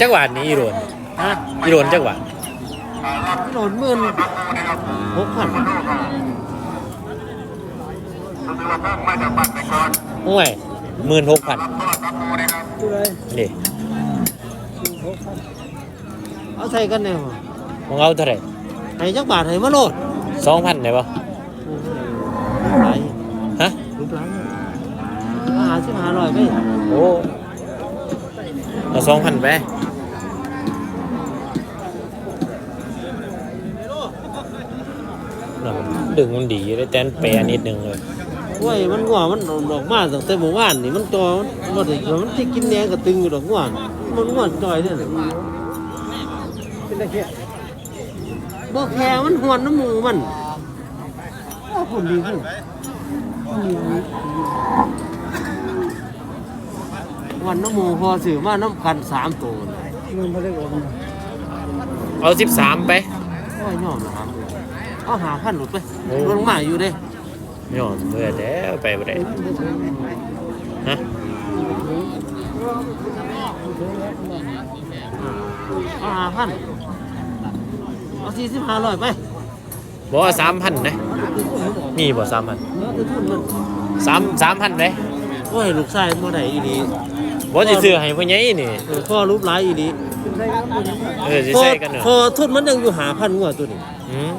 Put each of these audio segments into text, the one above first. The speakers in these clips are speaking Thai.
จักหวาดนี้อีโรนฮะอีโรนจักหวาดโหลดหมื่นหกพันโอ้ยหมื่นหกพันตัวเลยนี่เอาใส่กันเนี่ยของเอาเท่าไหร่ให้จักบาทให้มาโหลดสองพันได้ปะไหลฮะรูปไหลอาหารสิบห้าร้อยไปโอ้ เอาสองพันไปน่ะมันดึงมันดีเลยแต่มันแปรนิดนึงเลยโอ้ยมันง่วมันออกมาตั้งแต่เมื่อวานนี่มันจอมันบ่ได้มันที่กินแหนงก็ตึงอยู่ดอกง่วมันง่วจอยเนี่ยเป็นตะเคียบ่แค่มันหวนน้ำหมูมันอ้าวผลดีขึ้น วันน้ำหมูพอสื่อมาน้ำกันสามตัวเงินมาได้กว่าเอาสิบสามไปโอ้ยยอมนะครับเอาหาพันหลุดไปโอ้ลงมาอยู่เด้ยอมเมื่อแล้วไปบ่ได้ฮะเอาหาพันเอาสี่สิบห้าร้อยไปบอกว่าสามพันนะนี่บ่สามพันเนื้อจะทุนมันสามสามพันเลยโอ้ยลูกชายเมื่อไหร่อีดี บอกจะซื้อให้พ่อใหญ่นี่เออพ่อรูปร้ายอีดีเออจะพอใส่กันเนอะพอทุนมันยังอยู่หาพันงวดตัวนี้อืม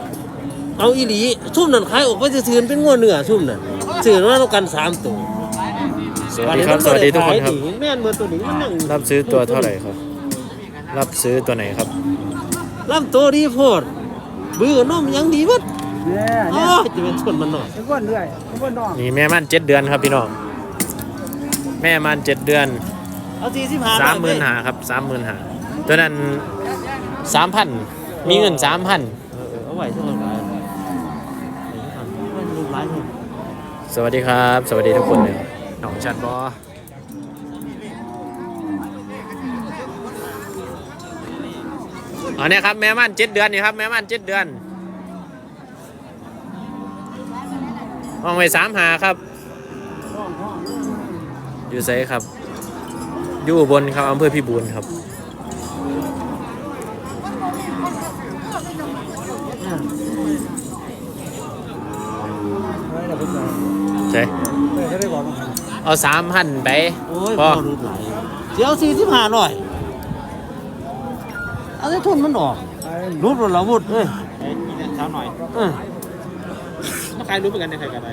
เอาอีหลีทุ่มนั่นขายออกไปจะซื้อเป็นงวดเนื้อทุ่มนั่นซื้อมาต้องกันสามตัวสวัสดีครับ สวัสดีทุกคนครับ แม่นเมื่อตัวนี้มันนั่งรับซื้อตัวเท่าไหร่ครับ รับซื้อตัวไหนครับ รับตัวดีโพดบื้อนมยังดีวัดเนี่ยอ๋เนี่อยจะเป็นชนมันหน่อยไอ้ก้อนเรื่อยไอ้ก้อนนอกนี่แม่มันเจ็ดเดือนครับพี่น้อง แม่มันเจ็ดเดือน เอาสี่สิบห้าสามหมื่นหาครับสามหมื่นหาตัวนั้นสามพันมีเงินสามพันเออเออเอาไว้ช่วงไหนมันรูปร้ายทุ่มสวัสดีครับ สวัสดีทุกคนเลยหนองชัดบออ๋อเนี่ยครับแม่มันเจ็ดเดือนนี่ครับแม่มันเจ็ดเดือนห้องไว้สามหาครับ อยู่ไซครับ อยู่อุบนครับอำเภอพิบูลครับไม่ได้พูดเลยใช่ไม่ได้บอกเอาสามพันไปโอ้ยพพ่ออรูปร้ายเดี๋ยวสี่สิบห้าร้อย เอาได้ทุนมันออกไอ้รูปรถเราวุดเอ้ยเช้าหน่อยเออมา ใครรู้เหมือนกันในใครกันอะไร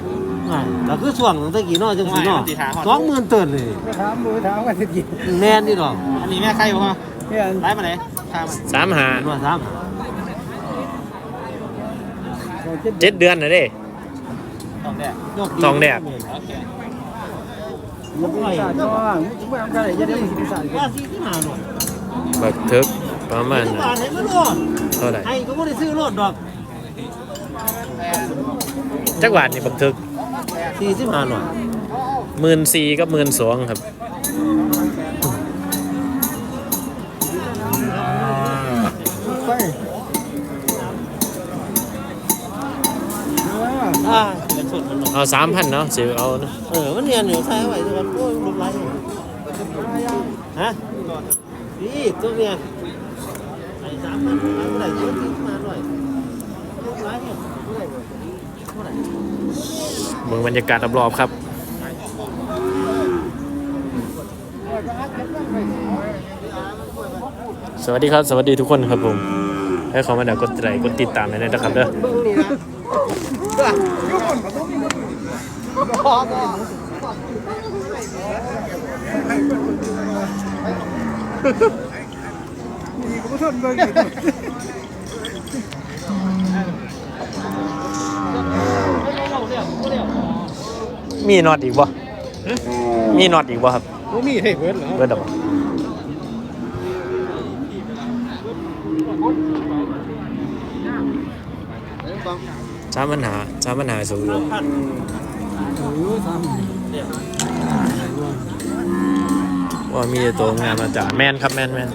อ่าแต่คือช่วงตั้งแต่กี่น้อยจังสีน้อไม่มันสิหาฮอดสองหมื่นเติร์นเลยถามมือถามกันสิกี่แน่นนี่ดอกอันนี้แม่ใครบ่ฮะเนี่ยไล่มาไหนข้ามันสามหาเห็นว่าสามเจ็ดเดือนนะเด้ต้องแดกทองแดกโอเคมึงไม่ทราบจ้องมึงไม่ทำอะไรจะได้มึงสิบสามว่าสี่สิบห้าหน่อยบักทึกประมาณสิบน่ะบาทให้มันรอดเท่าไหร่ให้ก็ไม่ได้ซื้อรถดอก จักบาทนี่บักทึกสี่สิบห้าหน่อยหมื่นสี่กับหมื่นสองครับไปอ่าเป็นส่วนมันหน่อยเอาสามพันเนาะสิเอาเนาะเออ มันเนียนอยู่ใช่ไหมที่มันโอ้ยรูปไรฮะนี่ตัวเนี้ยไอ้สามพันอะไรเยอะที่มาหน่อยรูปไรเนี่ยเท่าไหร่เท่าไหร่ เมืองบรรยากาศรอบๆครับสวัสดีครับ สวัสดีทุกคนครับผม ให้เขามาเดี๋ยวกดไลค์กดติดตามหน่อยนะครับเด้อนี่ก็ไม่ทนเลย มีน็อตอีกบ่มีน็อตอีกบ่ครับกูมีให้เบิร์ดเหรอเบิดดอกบ่สามปัญหาสามปัญหาสูงอยู่พันว่ามีแต่ตัวงานมาจากแมนครับแมนแมน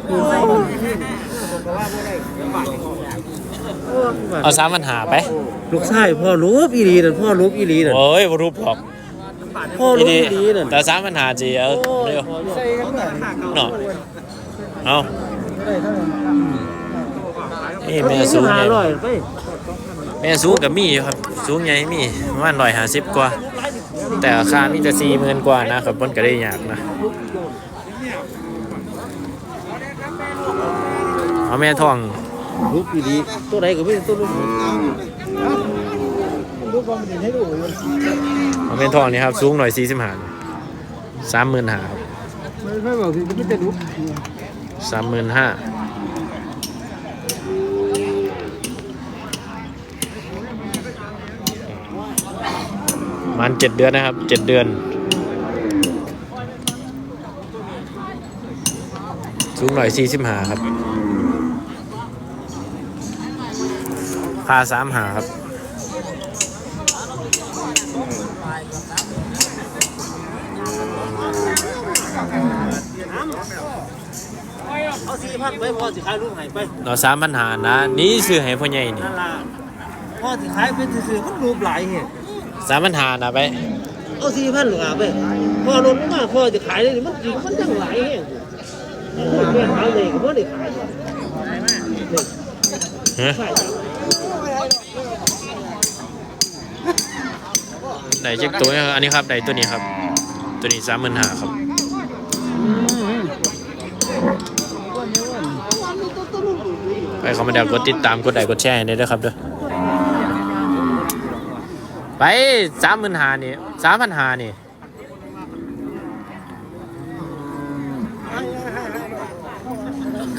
เอาสามปัญหาไปลูกชายพ่อรูปอีหลีนั่นพ่อรูปอีหลีนั่นโอ้ยบ่รูปหรอกพ่ออีรูปดีอีหลีนั่นแต่สามปัญหาจีเอาเร็วใส่กันเลยเนาะเอาได้เท่านั้นนี่แม่สูงห้าใหญ่ร้อยไปแม่สูงกับมีอยู่ครับ สูงใหญ่มีประมาณร้อยห้าสิบกว่า แต่ราคามีแต่สี่หมื่นกว่านะครับมันก็ได้ยากนะเอาแม่ทอง ลูกดีๆตัวใดก็ไม่ตัวลูกลูกบอลมันให้ดูเอาแม่ทองนี่ครับ สูงหน่อยสี่สิบห้าสามหมื่นห้าครับไม่ไม่บอกสิไม่เป็นลูกสามหมื่นห้ามันเจ็ดเดือนนะครับเจ็ดเดือน สูงหน่อยสี่สิบห้าครับ พาสามหาครับเอาสี่พันไปพอสิขายลูกหายไปเราสามปัญหานะ นี่ซื้อให้พ่อใหญ่นี่นั่นล่ะพอสิขายเป็นซื่อๆมันรูปหลายเห็นสามปัญหานะไปเอาสี่พันหรือไปพอลดมาพอจะขายเลยมันจริงมันยังหลายเห็นแม่ขายเลยก็บ่ได้ขายฮะ ไหนเช็คตัวนะครับอันนี้ครับไหนตัวนี้ครับ ตัวนี้สามหมื่นห้าครับไปเขามาเดี๋ยวกดติดตามกดไลค์กดแชร์ให้ได้ด้วยครับเด้อไปสามหมื่นหานี่สามพันหานี่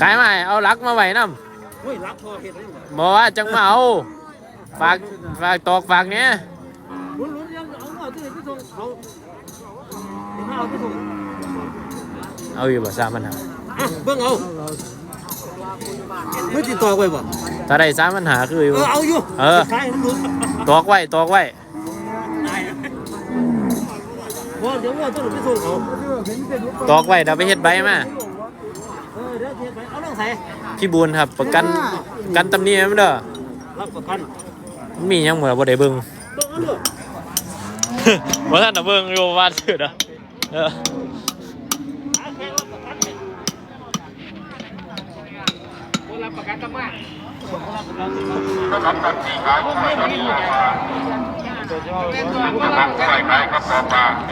ขายไหมเอาลักมาไว้น้เฮ้ยรักพอเห็นไหมำบอกว่าจังมาเอาฝากฝากตอกฝากเนี้ย เอาอยู่บ่สามพันหาอะเบิ่งเอาไม่ติดต่อไว้บ่ถ้าได้สามพันหาคืออยู่ เออเอาอยู่เออขายมันลุ้นตอกไว้ตอกไว้ว่าเดี๋ยวว่าต้องไปส่งเขาตอกไว้เดี๋ยวไปเฮ็ดใบมาเออเดี๋ยวเทียบไปเอาลองใส่พี่บูนครับประกันประกันตำหนิมั้เด้อรับประกันมันมีหยังเหมือนบ่ได้เบิ่งเบิ่งเอาเด้อ ว่าท่านน่ะเบิ่งอยู่ว่าสุดอ่ะเออ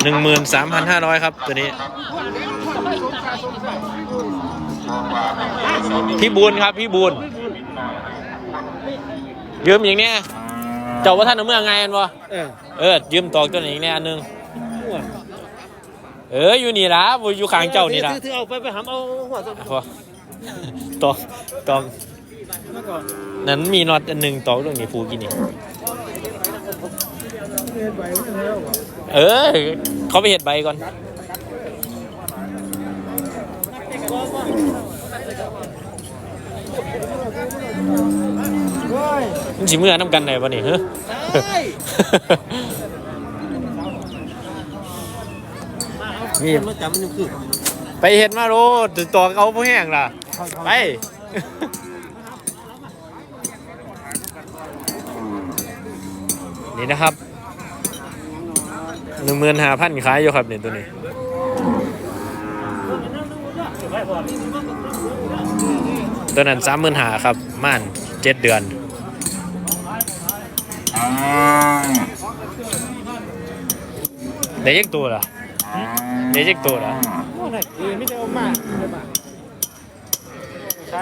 หนึ่งหมื่นสามพันห้าร้อยครับ ตัวนี้ พี่บูนครับ พี่บูนยืมอย่างเนี้ยเจ้าว่าท่านเอาเมื่อไงอันวะเออเออ ยืมตอกตัวนี้อีกแน่อันหนึงเอออยู่นี่ละบ่อยู่ข้างเจ้านี่ละถือเอาไปไปหาเอาหัว ต้นพอตอกตอกนั้นมีน็อตอันหนึ่งตอกตรงนี้ผูกินนี่เออ เขาไปเห็ดใบก่อนมึงสิเมื่อน้ำกันไหนวะนี่เฮ้นี่มาจับมันยังคือไปเห็ดมาโรดตอกเอาพวกแห้งล่ะ ไป นี่นะครับหนึ่งหมื่นห้าพันขายอยู่ครับเนี่ยตัวนี้ตัวนั้นสามหมื่นห้าครับม่านเจ็ดเดือนเดี๋ยวยักตัวเหรอเดี๋ยวยักตัวเหรอเออไม่ได้เอามาใช้ เ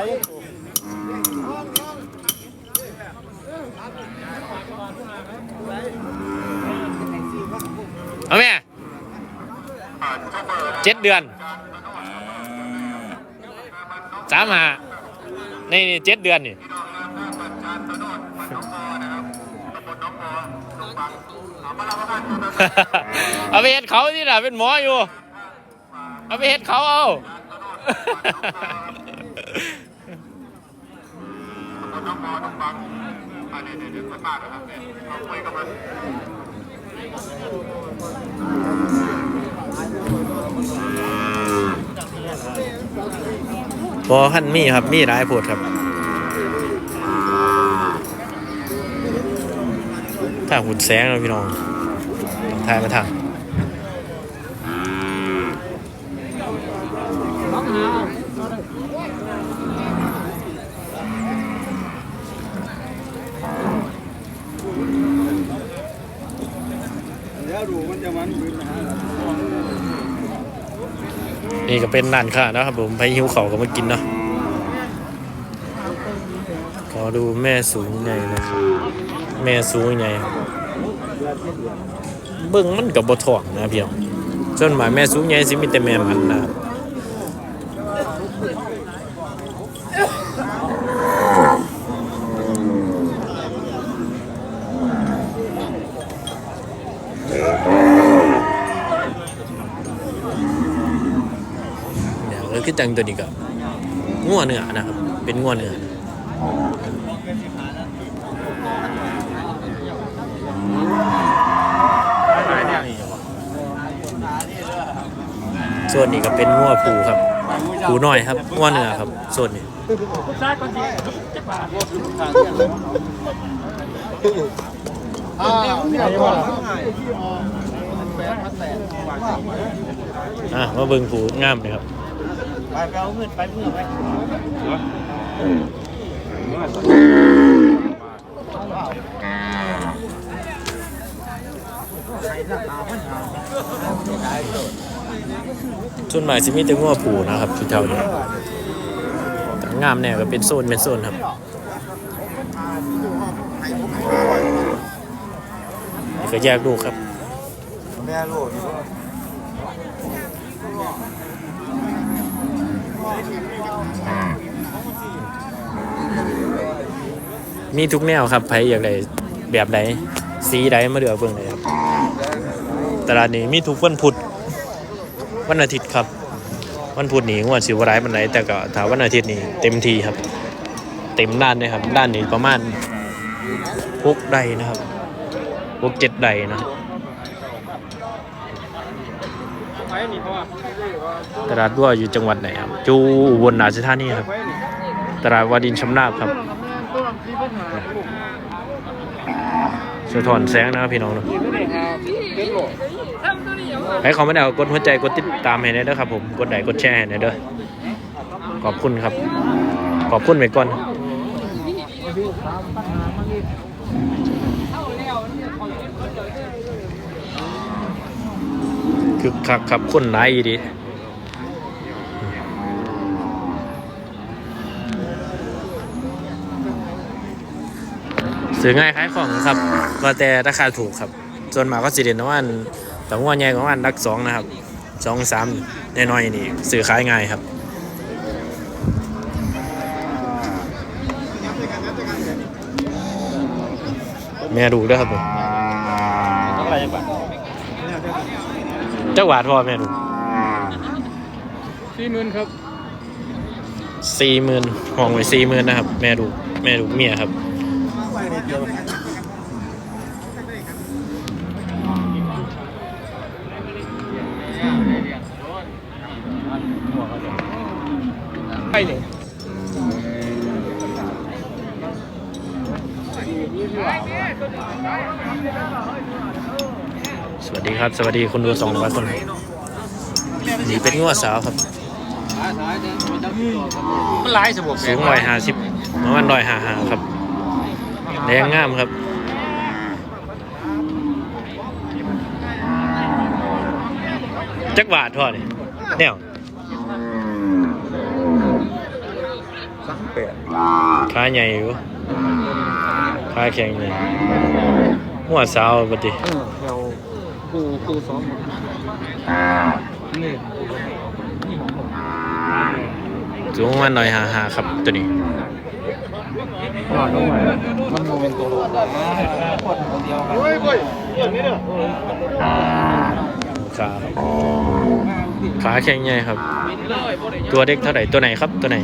อาแม่เจ็ดเดือนสามหานี่นี่เจ็ดเดือนนี่เอาไปเฮ็ดเขาที่น่ะเป็นหมออยู่ เอาไปเฮ็ดเขาเอา บอขั้นมีครับ มีหลายโพดครับ ถ้าหุ่นแสงเราพี่น้องต้องทายมาทาง แล้วดูมันจะมันขึ้นนะฮะ นี่ก็เป็นร้านค้านะครับผมไปหิวเขาก็มากินเนาะขอดูแม่สูงใหญ่นะครับแม่สูงใหญ่ครับเบิ้งมันกับบถ่วงนะพี่น้องส่วนหมายแม่สูงใหญ่สิมีแต่แม่มันนะครับเดี๋ยวก็คือจั งตัวนี้ก็งัวเนื้อนะครับ เป็นงัวเนื้อส่วนนี้ก็เป็นงัวผูครับผูน้อยครับงัวเนื้อครับ ส่วนนี้อะไรวะอะมาเบิ่งผูงามเลยครับ ไปไปเอาเงินไปเมื่อไปส่วนหมายสิมีแต่งัวผูนะครับที่เท่านี้แต่งามแน่ก็เป็นโซนเป็นโซนครับนี่ก็แยกลูครับแม่ลูก มีทุกแนวครับไผอยากได้แบบใดสีใดมาเดือกเบิ่งเลยครับ ตลาดนี้มีทุกวันพุธวันอาทิตย์ครับ วันพุธนี้งวดสิวร้ายมันไหนแต่ก็ถ้าวันอาทิตย์นี้เต็มทีครับ เต็มด้านเลยครับ ด้านนี้ประมาณหกไดนะครับหกเจ็ดไดนะครับ ตลาดรั่วอยู่จังหวัดไหนครับจูอุบลราชธานีครับ ตลาดวาดินชำนาบครับสะท้อนแสงนะครับพี่น้องเนอะให้เขาไม่ได้เอากดหัวใจกดติดตามให้ได้เด้อครับผมกดไลค์กดแชร์ให้ได้เด้อขอบคุณครับ ขอบคุณไปก่อนคือคักครับคนหลายอีดี ซื้อง่ายขายของครับก็แต่ราคาถูกครับ ส่วนมากก็สิเด่นว่าอันแต่ว่าใหญ่ของอันรักสองนะครับสองสามน้อยๆนี่ซื้อขายง่ายครับแม่ดูด้วยครับผมอะไรบ้างเจ้าหวาดพ่อแม่ดูสี่หมื่นครับสี่หมื่นห้องไว้สี่หมื่นนะครับ แม่ดู แม่ดูเมียครับ ไปเลยสวัสดีครับ สวัสดีคุณดูสองร้อยคนครับนี่เป็นงัวสาวครับ มันหลายสมบูรณ์สูงร้อยห้าสิบประมาณร้อยห้าห้าครับ แรงงามครับจักบาทพ่อนี่แนวขาใหญ่อยู่ขาแข็งเลยหัวสาวบัดดิเออแถวกูกูสองนี่สูงประมาณร้อยห้าห้าครับตัวนี้ หลอดลงมามันโมเมนต์ตัวปวดคนเดียวกันเฮ้ยเฮ้ยอย่างนี้เด้อขาครับขาแข็งใหญ่ครับ ตัวเด็กเท่าไหร่ตัวไหนครับตัวไหน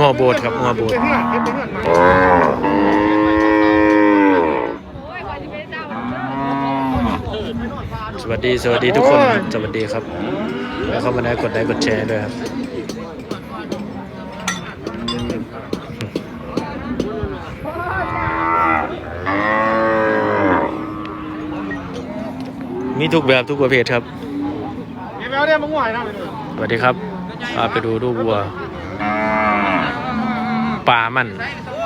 งอโบดครับงอโบด วัสดี สวัสดีทุกคน สวัสดีครับ แล้วเข้ามาได้กดไลค์กดแชร์ด้วยครับ มีทุกแบบทุกประเภทครับเก็บแล้วเนี่ยมึงไหวนะสวัสดีครับพาไปดูดูวัวปลามัน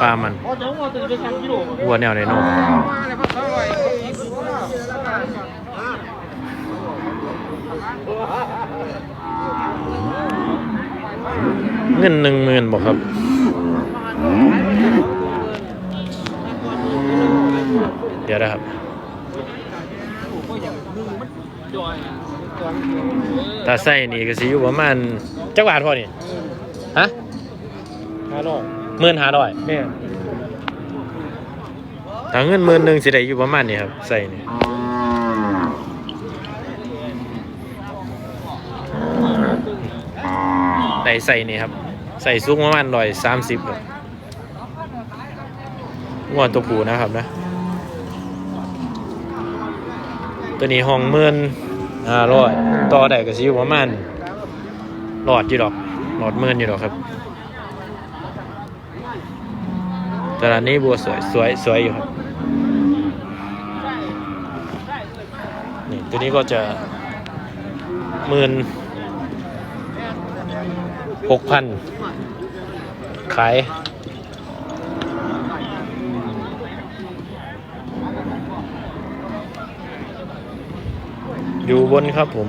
ปลามันวัวแนวไหนโนม เงินหนึ่งหมื่นบอกครับ เดี๋ยวนะครับ ตาไส้นี่ก็สิอยู่ประมาณจักบาทพอนี่ฮะฮัลโหลหมื่นห้าร้อยเนี่ยถ้าเงินหมื่นหนึ่งสิได้อยู่ประมาณนี้ครับ ใส่นี่ ได้ใส่นี่ครับ ใส่ซุกประมาณร้อยสามสิบงวดตัวผูนะครับนะ ตัวนี้ห้องหมื่นห้าร้อยต่อได้ก็สิอยู่ประมาณหลอดอยู่ดอก หลอดหมื่นอยู่ดอกครับตลาดนี้บัวสวยสวยสวยอยู่ครับนี่ตัวนี้ก็จะหมื่น หกพันขายอยู่บนครับผม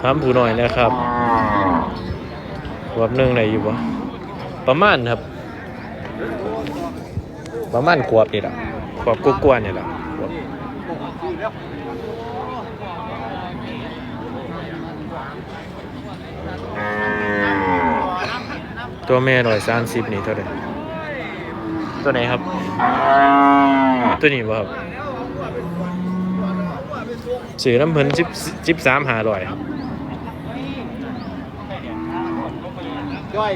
ถามผู้หน่อยนะครับขวบหนึ่งไหนอยู่ปะประมาณครับ ประมาณขวบนี่แหละขวบกลัวาๆนี่แหละขวบ ตัวแม่ร้อยสามสิบนี่เท่าไหร่ตัวไหนครับ ตัวนี้บ่ครับสื่อน้ำเพิ่นสิบสิบสามหาร้อยครับย่อย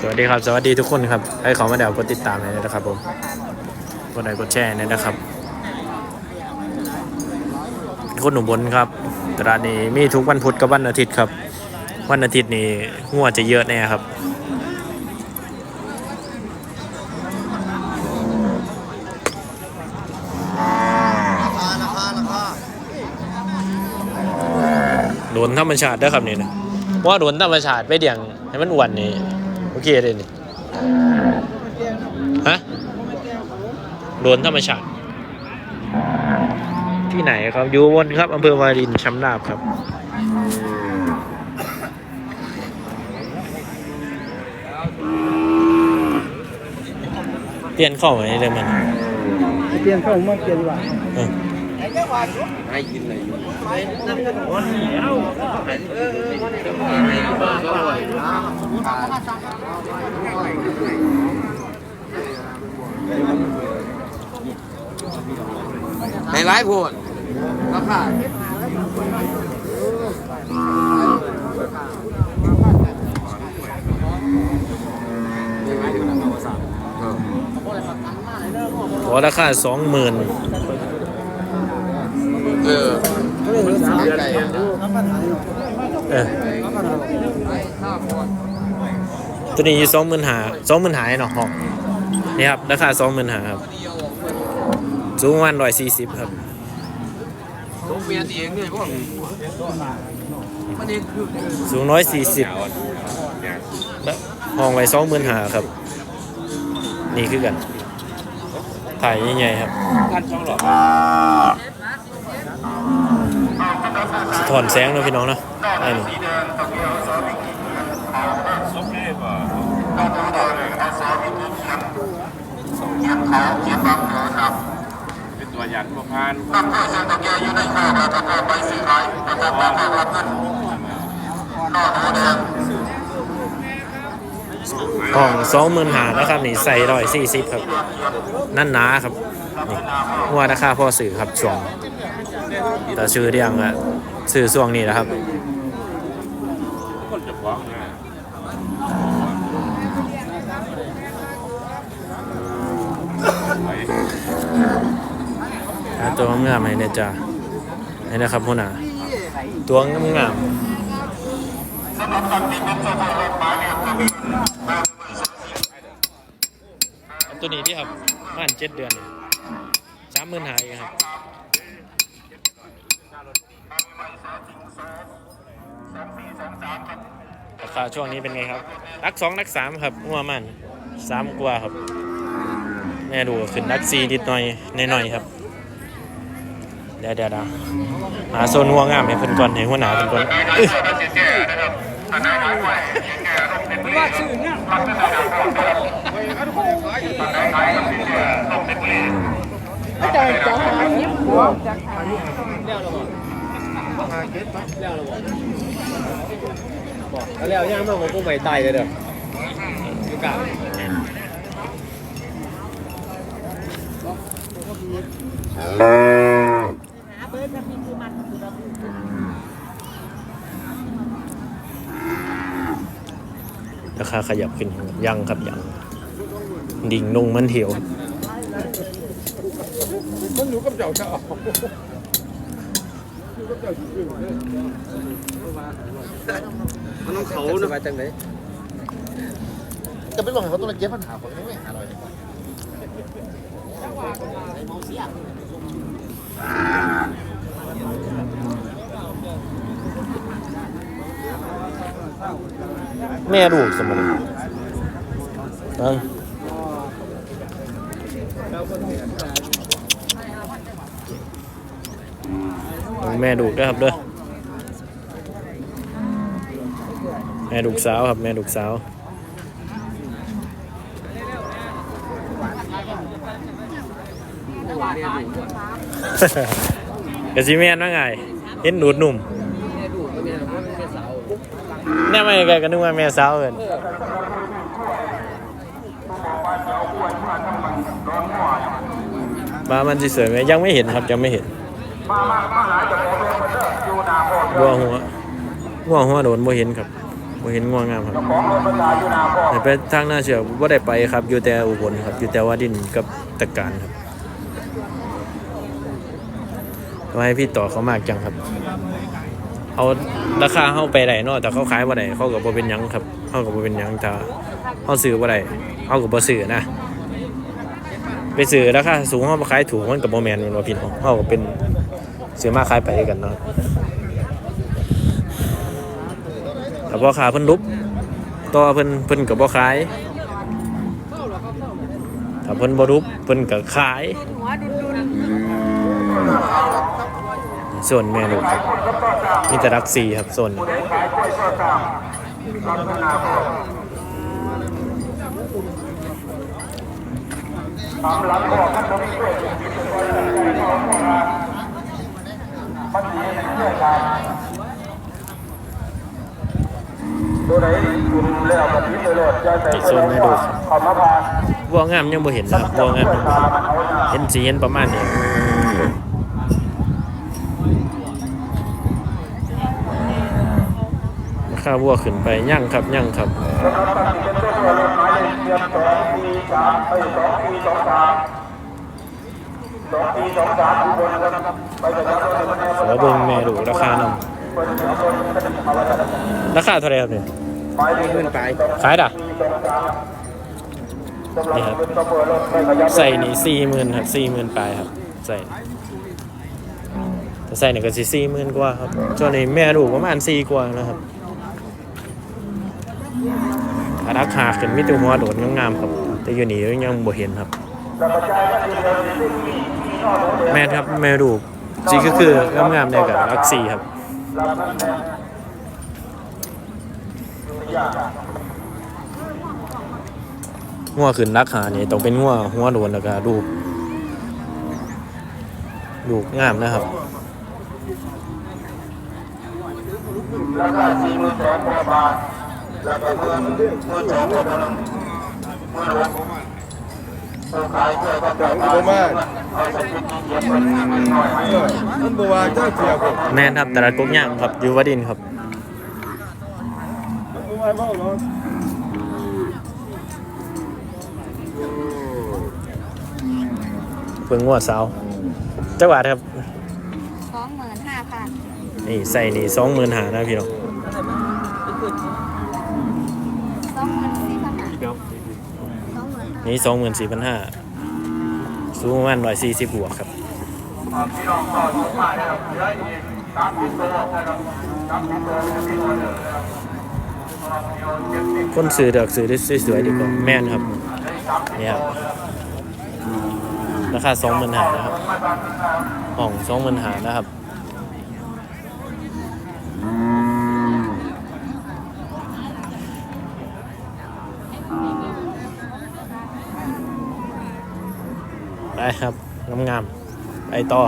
สวัสดีครับ สวัสดีทุกคนครับ ให้เขามาเดี๋ยวกดติดตามเลยนะครับผม กดไลค์กดแชร์เลยนะครับ คนหนุ่มบนครับ ตลาดนี้มีทุกวันพุธกับวันอาทิตย์ครับ วันอาทิตย์นี้หัวจะเยอะแน่ครับโดนธรรมชาติเด้ครับนี่นะว่าโดนธรรมชาติไปเดี่ยงให้มันอ้วนนี่โอเคเลยนี่ฮะโดนธรรมชาติ ที่ไหนครับ อยู่บนครับอำเภอวารินชำราบครับ เปลี่ยนเข้าไหมเลยมันเปลี่ยนเข้ามาเปลี่ยนว่าเออ嗯 ในร้ายพูดราคาขอราคาสองหมื่นเออตัวนี้สองหมื่นหาสองหมื่นหายเนาะห้องนี่ครับ ราคาสองหมื่นหาครับ สูงประมาณร้อยสี่สิบครับต้องเมียนเองเลยพวกมันเองคือสูงร้อยสี่สิบห้องไว้สองหมื่นหาครับ นี่คือกัน ถ่ายใหญ่ๆครับพันสองหรอสะท้อนแสงนะพี่น้องนะไอ้นี่เป็นตัวยันพวกพานห้องสองหมื่นหานะครับนี่ใส่ร้อยสี่สิบครับ นั่นหนาครับนี่หัวราคาพ่อสื่อครับช่วงแต่ชื่อเรียงอะสื่อช่วงนี้นะครับ ตัวงามๆให้เนี่ยจ้าให้นะครับพ่อหนาตัวงามๆตัวนี้ที่ครับบ้านเจ็ดเดือนสามหมื่นหายครับราคาช่วงนี้เป็นไงครับนักสองนักสามครับงัวมันสามกว่าครับ แม่ดูขึ้นนักซีนิดหน่อยในหน่อยๆครับ เดี๋ยวเดี๋ยวหาโซนงัวงามให้เพิ่นก่อนให้หัวหน้าเพิ่นก่อนอื้อแล้วย่างมาผมก็ไม่ตายเลยเด้อ ราคาขยับขึ้นยังครับยังดิ่งลงมันเถียวมันอยู่กับเจ้าเจ้ามันต้องเขาเนาะมาจังไหนจะไปลงให้เขาต้องเก็บปัญหาผมไม่หาอะไรเลย แม่ลูกสมบูรณ์เอิ่งแม่ดูกด้วยครับเด้อแม่ดูกสาวครับแม่ดูกสาวกะสิแม่นว่าไง เห็นดูดหนุ่ม นี่ยไม่ไกลกันนึกว่าแม่สาวเอินมามันสิสวยไหมยังไม่เห็นครับยังไม่เห็นบัวหัวบัวหัวโดนบ่เห็นครับบ่เห็นง่วงงามครับแต่ไปทางหน้าเชือกบ่ได้ไปครับ อยู่แต่อุบลครับ อยู่แต่ว่าดินกับตะการครับทำไมพี่ต่อเขามากจังครับ เอาราคาเข้าไปได้เนาะแต่เขาขายบ่ได้เขากับบ่เป็นหยังครับเขากับบ่เป็นหยังถ้าเขาซื้อบ่ได้เขากับบ่ซื้อนะไปซื้อราคาสูงเขามาขายถูกมันกับบ่แมนแม่นว่าพี่น้องเขาก็เป็นซื้อมาขายไปกันเนาะแต่พอขาเพิ่นลุบต่อเพิ่นเพิ่นก็บ่ขายถ้าเพิ่นบ่รุบเพิ่นก็ขาย ส่วนเมนูครับมีแต่รักซีครับส่วนอีกส่วนเมนูครับบัวงามยังบ่เห็นนะครับบัวงามยังบ่เห็นสีเห็นประมาณนี้ รา คาวัวขึ้นไปยั่งครับยั่งครับขอเบิ่งแม่ดูราคานำราคาเท่าไหรครับเนี่ยเงินไปขายด่ะนี่ครับใส่นี่สี่หมื่นครับสี่หมื่นปลายครับใส่แต่ใส่นี่ก็สิสี่หมื่นกว่าครับช่วงนี้แม่ดูประมาณสี่กว่านะครับ อารักหาขึ้นมิตรหัวโดดงามๆครับ แต่อยู่นี่ยังบ่เห็นครับ แม่นครับแม่ดูสีก็คืองามๆเนี่ยกับรักสีครับงัวขึ้นรักหานี่ต้องเป็นงัวหัวโดนแล้วก็ดูดูงามนะครับผม ว่ามันบัวเจ้าเสียผมแม่นครับแต่ละกกย่างครับอยู่วดินทร์ครับบัวเมาเนาะเพิ่งงัวสาวจังหวัดครับสองหมื่นห้าพันนี่ใส่นี่สองหมื่นหานะพี่น้อง นี่สองหมื่นสี่พันห้าสูงประมาณร้อยสี่สิบบวกครับคนซื้อเดือกซื้อได้สวยๆดีกว่าแม่นครับเนี่ยครับราคาสองหมื่นหานะครับห้องสองหมื่นหานะครับ ไปครับงามๆไปต่อ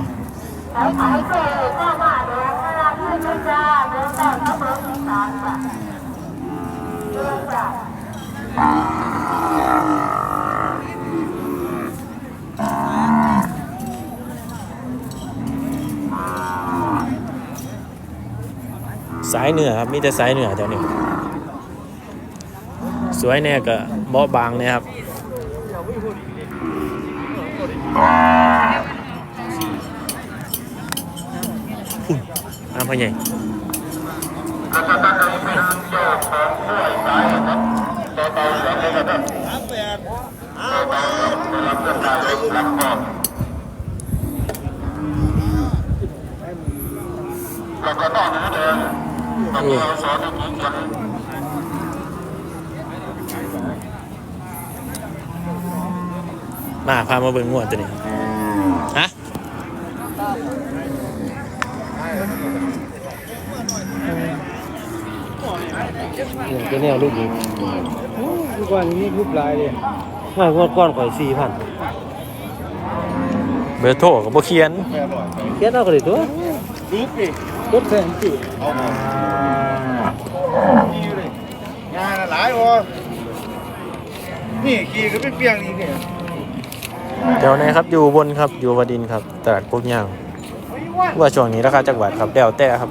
สายเหนือครับมีแต่สายเหนือแถวนี้สวยแน่ก็เบาบางเนี่ยครับ พุ่นน้ำพ่อใหญ่ม าพามาเบิ่งงวดตัวนี้ฮะเนี่ยจะแนวลูกนี้ทุกวันนี้รูปลายเลยไม่งวดก้อนข่อยสี่พันเบอร์โทรก็บ่เขียน เขียนเอาก็ได้ตัวรูปดิรถแสนสี่เอามาเลยงานหลายวะนี่ขี่ก็ไม่เปียงนี่เนี่ย เดี๋ยวไหนครับอยู่บนครับอยู่วดินทร์ครับตลาดกุกย่างว่าช่วงนี้ราคาจักบาทครับเดี๋ยวแต่ครับ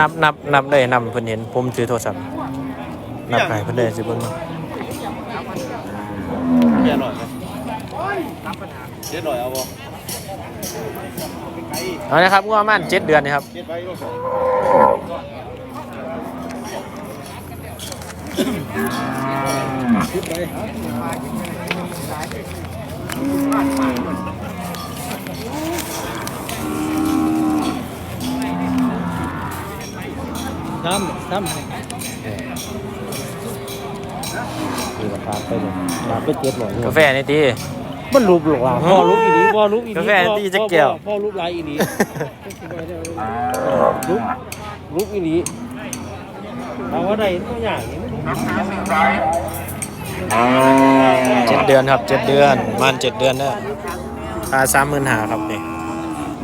นับนับนับได้นำเพิ่นเห็นผมถือโทรศัพท์นับให้เพิ่นได้สิเบิ่งเขียนหน่อยไหมเขียนหน่อยเอาบ่เอานะครับงวดประมาณ7เดือนนี่ครับเก็บไว้ก็ใส่ ทำทำนี่ราคาไปเลยราคาไปเจ็ดร้อยกาแฟนี่ตี มันรูปหลอกว่าพ่อรูปอีนี้พ่อรูปอีนี้กาแฟที่จะแก้วพ่อรูปลายอีนี้รูปรูปอีนี้เอาว่าใดตัวอย่างนี้ เจ็ดเดือนครับเจ็ดเดือนมันเจ็ดเดือนเด้อค่าสามหมื่นหาครับนี่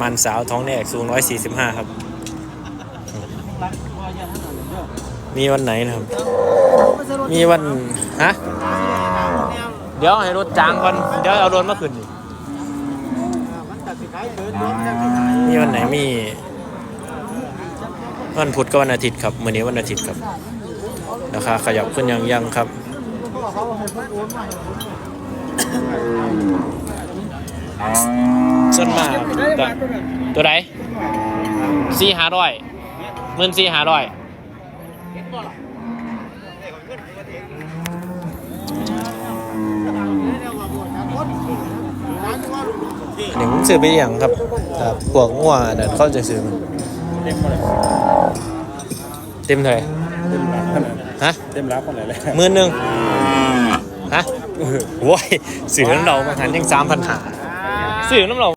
มันสาวท้องแรกสูงร้อยสี่สิบห้าครับ มีวันไหนนะครับ มีวันฮะเดี๋ยวให้รถจางก่อนเดี๋ยวเอารถมาขึ้นมีวันไหนมีวันพุธกับวันอาทิตย์ครับมื้อนี้วันอาทิตย์ครับราคาขยับขึ้นยังยังครับ ส่วนมากก็ตัวไหนสี่ห้าร้อยหมื่นสี่ห้าร้อยอันนี้ผมซื้อไปอหย่างครับแต่พวกงัวเดินเข้าจะซื้อมันเต็มเท่าไหร่ฮะเต็มรับคนไหนเลยหมื่นหนึ่งฮะ โว้ยสื่อน้ำเรามาหารยังสามพันหาสื่อน้ำเรา